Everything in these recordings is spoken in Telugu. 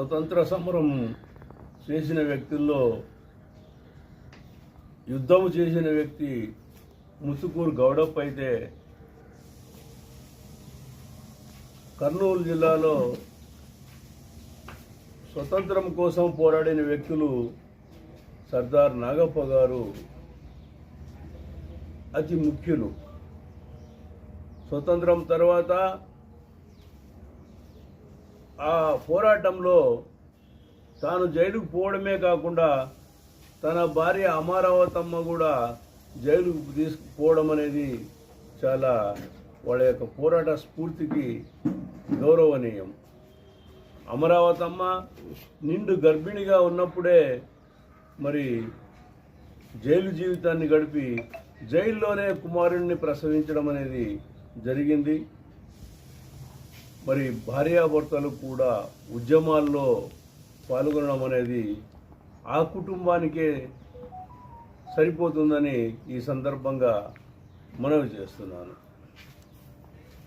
స్వతంత్ర సమరం చేసిన వ్యక్తుల్లో యుద్ధము చేసిన వ్యక్తి ముసుకూరు గౌడప్ప అయితే కర్నూలు జిల్లాలో స్వతంత్రం కోసం పోరాడిన వ్యక్తులు సర్దార్ నాగప్ప గారు అతి ముఖ్యులు. స్వతంత్రం తర్వాత ఆ పోరాటంలో తాను జైలుకు పోవడమే కాకుండా తన భార్య అమరావతమ్మ కూడా జైలుకు తీసుకుపోవడం అనేది చాలా వాళ్ళ యొక్క పోరాట స్ఫూర్తికి గౌరవనీయం. అమరావతమ్మ నిండు గర్భిణిగా ఉన్నప్పుడే మరి జైలు జీవితాన్ని గడిపి జైల్లోనే కుమారుణ్ణి ప్రసవించడం అనేది జరిగింది. మరి భార్యాభర్తలు కూడా ఉద్యమాల్లో పాల్గొనడం అనేది ఆ కుటుంబానికే సరిపోతుందని ఈ సందర్భంగా మనవి చేస్తున్నాను.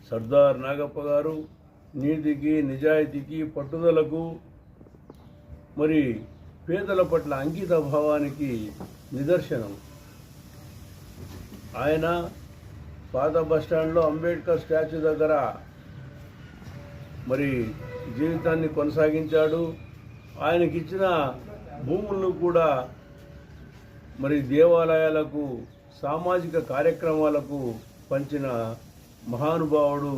సర్దార్ నాగప్ప గారు నీతికి నిజాయితీకి పట్టుదలకు మరి పేదల పట్ల అంకిత భావానికి నిదర్శనం. ఆయన పాత బస్టాండ్లో అంబేద్కర్ స్టాచ్యూ దగ్గర మరి జీవితాన్ని కొనసాగించాడు. ఆయనకి ఇచ్చిన భూములను కూడా మరి దేవాలయాలకు సామాజిక కార్యక్రమాలకు పంచిన మహానుభావుడు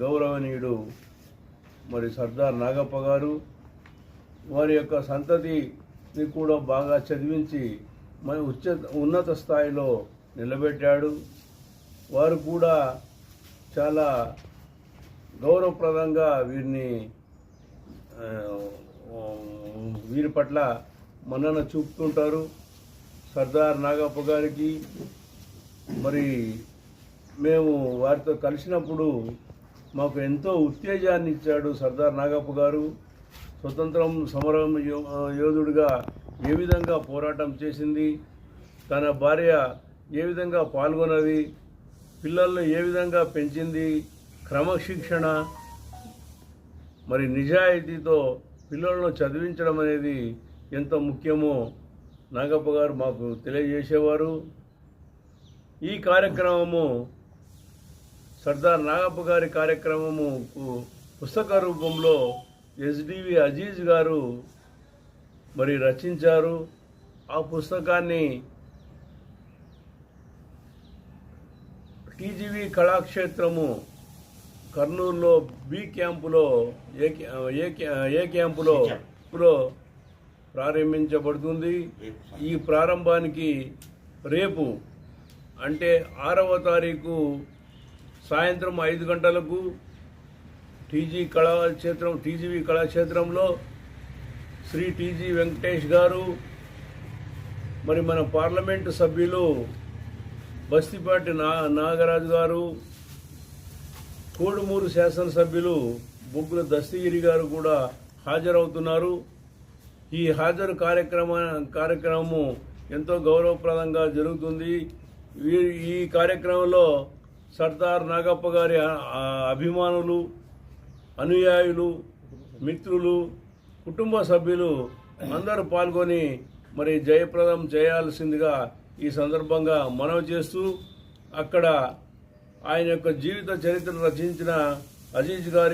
గౌరవనీయుడు మరి సర్దార్ నాగప్ప గారు. వారి యొక్క సంతతిని కూడా బాగా చదివించి మన ఉచ్చ ఉన్నత స్థాయిలో నిలబెట్టాడు. వారు కూడా చాలా గౌరవప్రదంగా వీరిని వీరి పట్ల మన్నన చూపుతుంటారు. సర్దార్ నాగప్ప గారికి మరి మేము వారితో కలిసినప్పుడు మాకు ఎంతో ఉత్తేజాన్ని ఇచ్చాడు సర్దార్ నాగప్ప గారు. స్వతంత్రం సమరం యో- యోధుడిగా ఏ విధంగా పోరాటం చేసింది తన భార్య ఏ విధంగా పాల్గొన్నది పిల్లల్ని ఏ విధంగా పెంచింది క్రమశిక్షణ. మరి నిజాయితీతో పిల్లలను చదివించడం అనేది ఎంత ముఖ్యమో నాగప్ప గారు మాకు తెలియజేసేవారు. ఈ కార్యక్రమము సర్దార్ నాగప్ప గారి కార్యక్రమముకు పుస్తక రూపంలో ఎస్డివి అజీజ్ గారు మరి రచించారు. ఆ పుస్తకాన్ని టీజీవీ కళాక్షేత్రము కర్నూలులో బి క్యాంపులో ఏ ఏ క్యా- ఏ క్యాంపులో లో ప్రారంభించబడుతుంది. ఈ ప్రారంభానికి రేపు అంటే ఆరవ తారీఖు సాయంత్రం ఐదు గంటలకు టీజీ కళాక్షేత్రం టీజీవీ కళాక్షేత్రంలో శ్రీ టీజీ వెంకటేష్ గారు మరి మన పార్లమెంటు సభ్యులు బస్తిపాటి నా నాగరాజు గారు కోడుమూరు శాసనసభ్యులు బొగ్గుల దస్తగిరి గారు కూడా హాజరవుతున్నారు. ఈ హాజరు కార్యక్రమ కార్యక్రమము ఎంతో గౌరవప్రదంగా జరుగుతుంది. ఈ- ఈ కార్యక్రమంలో సర్దార్ నాగప్ప గారి అభిమానులు అనుయాయులు మిత్రులు కుటుంబ సభ్యులు అందరూ పాల్గొని మరి జయప్రదం చేయాల్సిందిగా ఈ సందర్భంగా మనవి చేస్తూ అక్కడ ఆయన యొక్క జీవిత చరిత్ర రచించిన అజీజ్ గారి